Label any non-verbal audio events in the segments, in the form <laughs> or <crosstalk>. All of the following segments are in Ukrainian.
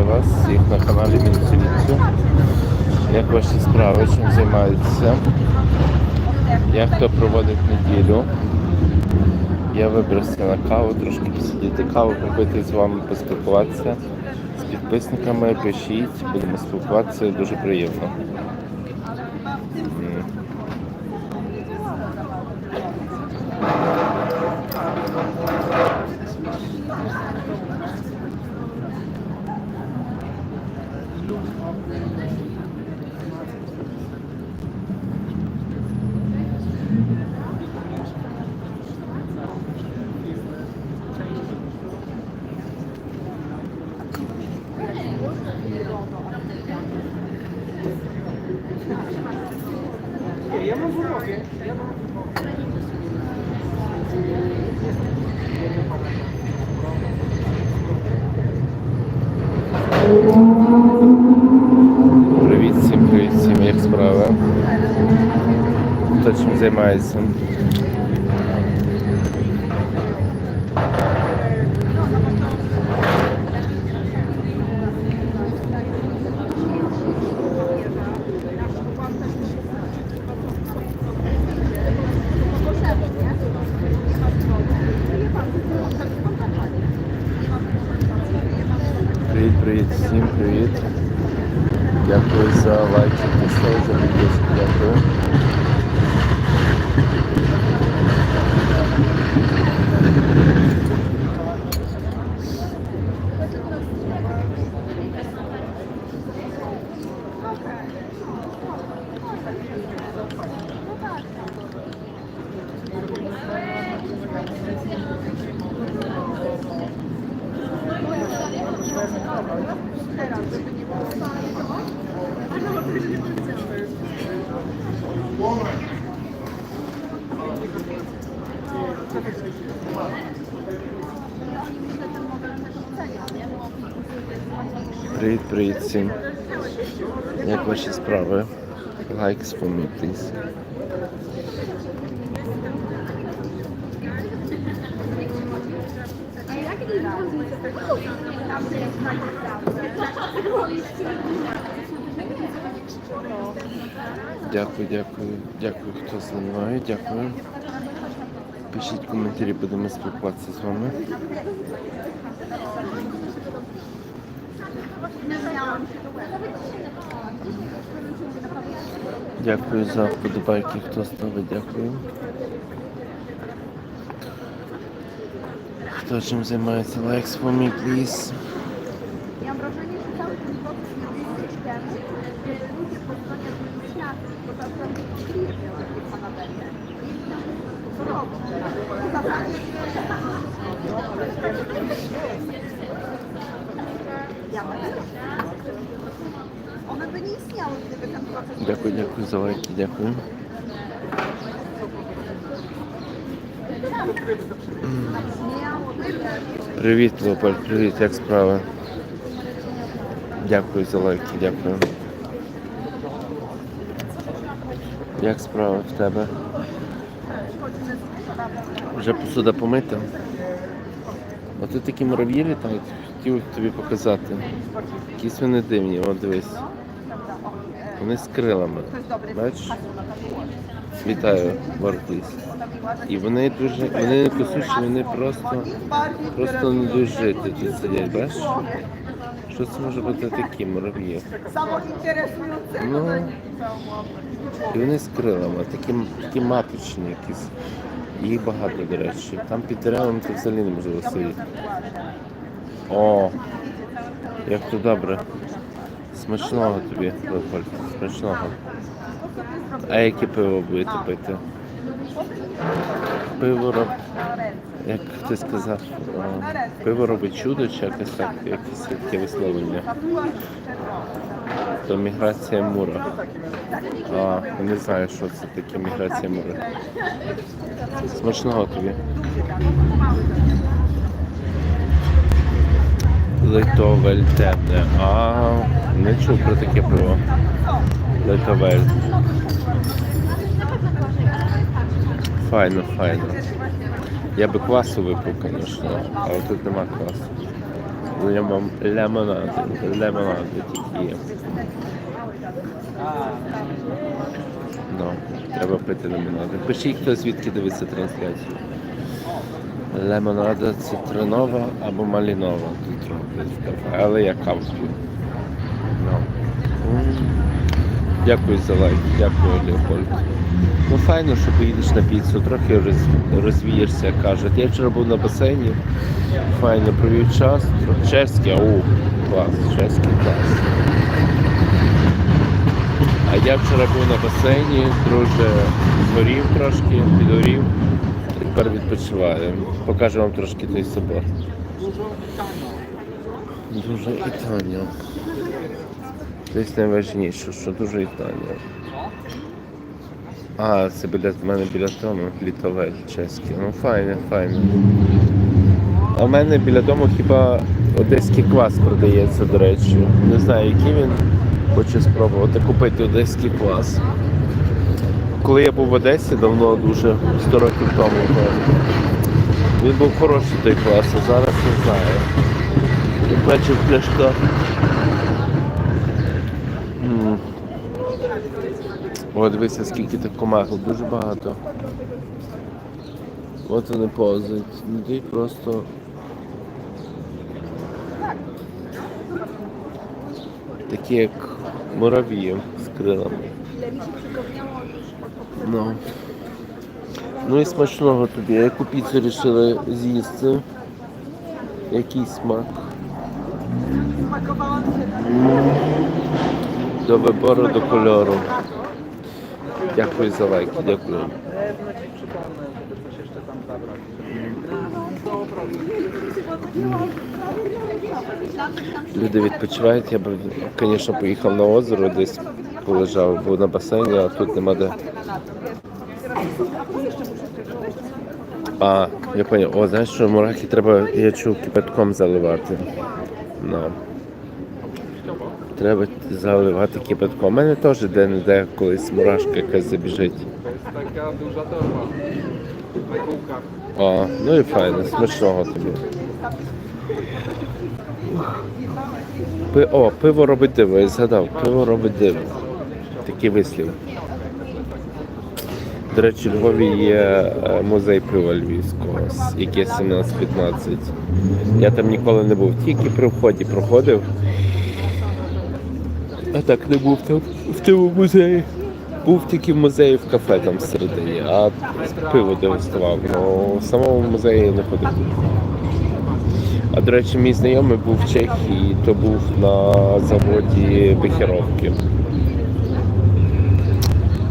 Вітаю вас всіх на каналі Мінцевіцю. Як ваші справи, чим займаються? Як хто проводить неділю? Я вибрався на каву, трошки посидіти каву, попити з вами, поспілкуватися з підписниками. Пишіть, будемо спілкуватися, дуже приємно. Привіт всім, привіт всім, як справи? Хто чим займається? Привіт, привіт, всім привіт. Дякую за лайки, поставили, за підписку, дякую. Привіт, привіт всім. Як ваші справи? Лайк спомітись. Дякую, дякую, дякую, хто зі дякую. Пишіть коментарі, будемо спілкуватися з вами. Дякую за вподобайки, хто ставить, дякую. Хто чим займається? Likes for me, please. Дякую, дякую за лайки, дякую. Привіт, Лопаль, привіт, як справи? Дякую за лайки, дякую. Як справи в тебе? Вже посуда помита? Ото такі мурав'ї літають, хотів тобі показати. Якісь вони дивні, от дивись. Вони з крилами. Бачиш? Вітаю, Варкліс. І вони дуже, вони не кусучі, вони просто, просто не дуже жити тут сидять, бачиш? Що це може бути такі мурав'ї? Ну, і вони з крилами, такі, такі маточні якісь. Їх багато, до речі. Там під деревами це взагалі неможливо сидіти. О, як то добре. Смачного тобі, Леопольд, смачного. А яке пиво будете пити? Пиво роб... Як ти сказав, пиво робить чудо чи якось так, якесь таке висловлення. То міграція мура. А, не знаю, що це таке міграція мура. Смачного тобі. Литовель темне. А, не чув про таке пиво. Литовель. Файно, файно. Я би квасу випив, звісно, але тут нема квасу. Лемон, лемонади. Лемонади тільки є. Треба пити лимонади. Пишіть, хто звідки дивиться трансляцію. Лемонада цитринова або малінова. Тут роблять. Але я каву п'ю. Ну. Дякую за лайк, дякую, Леопольд. Ну файно, що поїдеш на піцу, трохи роз, розвієшся, кажуть. Я вчора був на басейні, файно провів час. Чеський, ау, клас, чеський клас. А я вчора був на басейні, друже, згорів трошки, підгорів. Тепер відпочиваю. Покажу вам трошки той собор. Дуже і Італія. Десь найважніше, що дуже Італія. А, це біля в мене біля тому, літовель чеський. Ну файне, файне. А в мене біля дому хіба одеський квас продається, до речі. Не знаю, який він. Хочу спробувати купити одеський квас. Коли я був в Одесі давно дуже, 100 років тому, то він був хороший той квас, а зараз не знаю. Бачив в О, дивися, скільки тих комахів, дуже багато. От вони повзають. Людей просто. Такі як муравії з крилами. Ну. Ну і смачного тобі. Яку піцу вирішили з'їсти? Який смак? До вибору, до кольору. Дякую за лайки, дякую. Люди відпочивають, я б, звісно, поїхав на озеро, десь полежав, був на басейні, а тут нема де. А, я поняв. О, знаєш, що мурахи треба, я чув, кипятком заливати. Ну. Треба заливати кипятком. У мене теж де-не-де колись мурашка якась забіжить. Torba. Na kółkach. О, ну і файно, смачного тобі. Пи... О, пиво робить диво, я згадав, пиво робить диво. Такий вислів. До речі, у Львові є е, музей пива львівського, який 17-15. Я там ніколи не був, тільки при вході проходив. А так не був там в тому музеї. Був тільки в музеї в кафе там всередині, а пиво дегустував. Ну, в самому музеї не ходив. А до речі, мій знайомий був в Чехії, то був на заводі Бехеровки.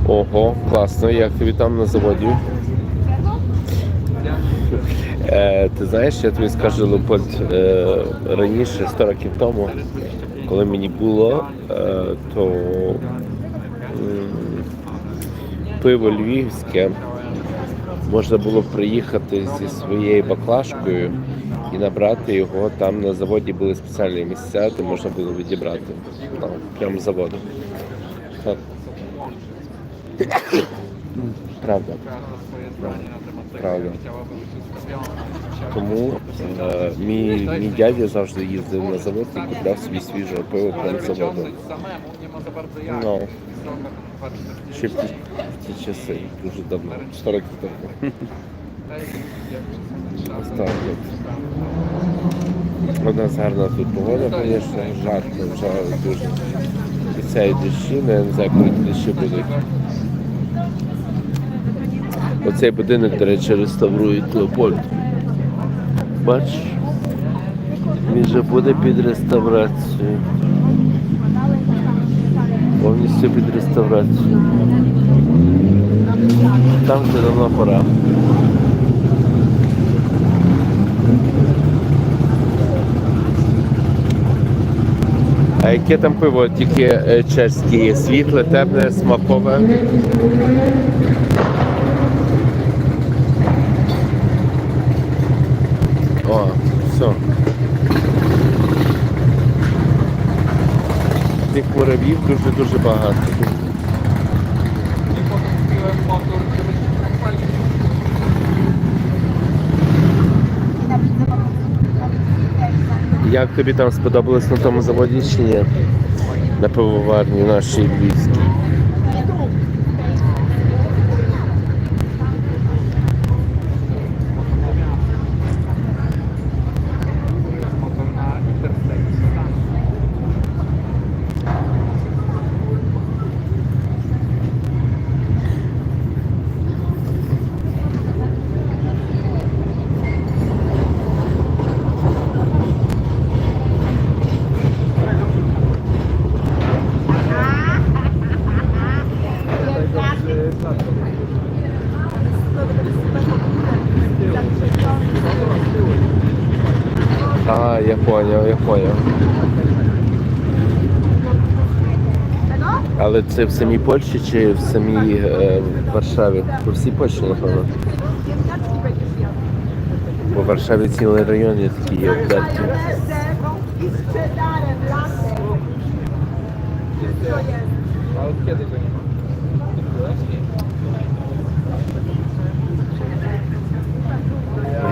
Ого, класно, як тобі там на заводі? Е, ти знаєш, я тобі скажу, Леопольд, е, раніше, 100 років тому, коли мені було, е, то пиво львівське можна було приїхати зі своєю баклажкою і набрати його. Там на заводі були спеціальні місця, де можна було відібрати. Там, прямо з заводу. Так. Правда. swoje zdanie Тому е, мій, мій дядя завжди їздив на завод і купляв собі свіжого пива Ale прямо з заводу. wyciągnąć samemu nie ma za bardzo jak. No. Ще в ті, в ті часи, дуже давно, 100 років тому. У нас гарна тут погода, звісно, жарко, жарко дуже. Обіцяють дощі, але я не знаю, коли дощі будуть. Оцей будинок, до речі, реставрують Леопольд. Бачиш? Він же буде під реставрацією. Повністю під реставрацією. Там вже давно пора. А яке там пиво? Тільки е, чеське є світле, темне, смакове. О, все. Тих муравів дуже-дуже багато. Як тобі там сподобалось на тому заводі чи ні? На пивоварні нашій львівській. Поняв, я поняв. Але це в самій Польщі чи в самій е, Варшаві? По всій Польщі, напевно. В Варшаві цілий район є go nie ma?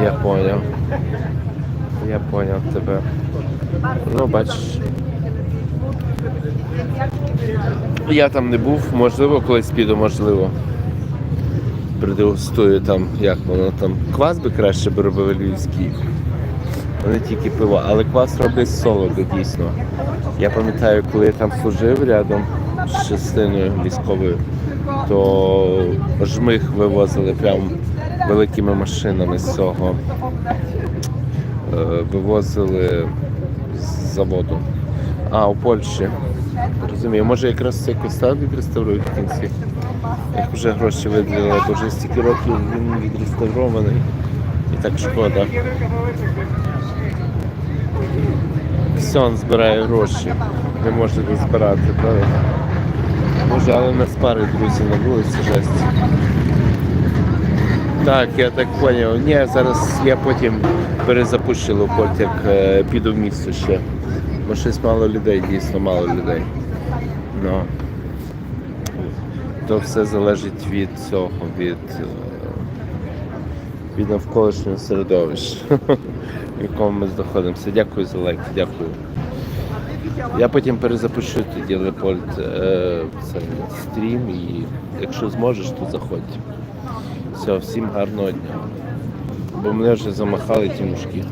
Я поняв. Я поняв тебе. Ну, бачиш. Я там не був, можливо, колись піду, можливо. Продегустую там, як воно там. Квас би краще би робили львівський. Вони тільки пиво, але квас роблять солоdo, дійсно. Я пам'ятаю, коли я там служив рядом з частиною військовою, то жмих вивозили прям великими машинами з цього. Е, Вивозили з заводу. А, у Польщі. Розумію, може якраз цей костел відреставрують в кінці. Як вже гроші виділили, бо вже стільки років він відреставрований. І так шкода. Ксьон збирає гроші. Не може збирати, правда? Може, але нас пари друзі на вулиці жесть. Так, я так зрозумів. Ні, зараз я потім перезапущу як е, піду в місто ще. Бо щось мало людей, дійсно мало людей. Ну. То все залежить від цього, від, е, від навколишнього середовища, <laughs> в якому ми знаходимося. Дякую за лайк, дякую. Я потім перезапущу тоді Леопольд е, стрім і якщо зможеш, то заходь. Все, всім гарного дня. Бо мене вже замахали ті мушки.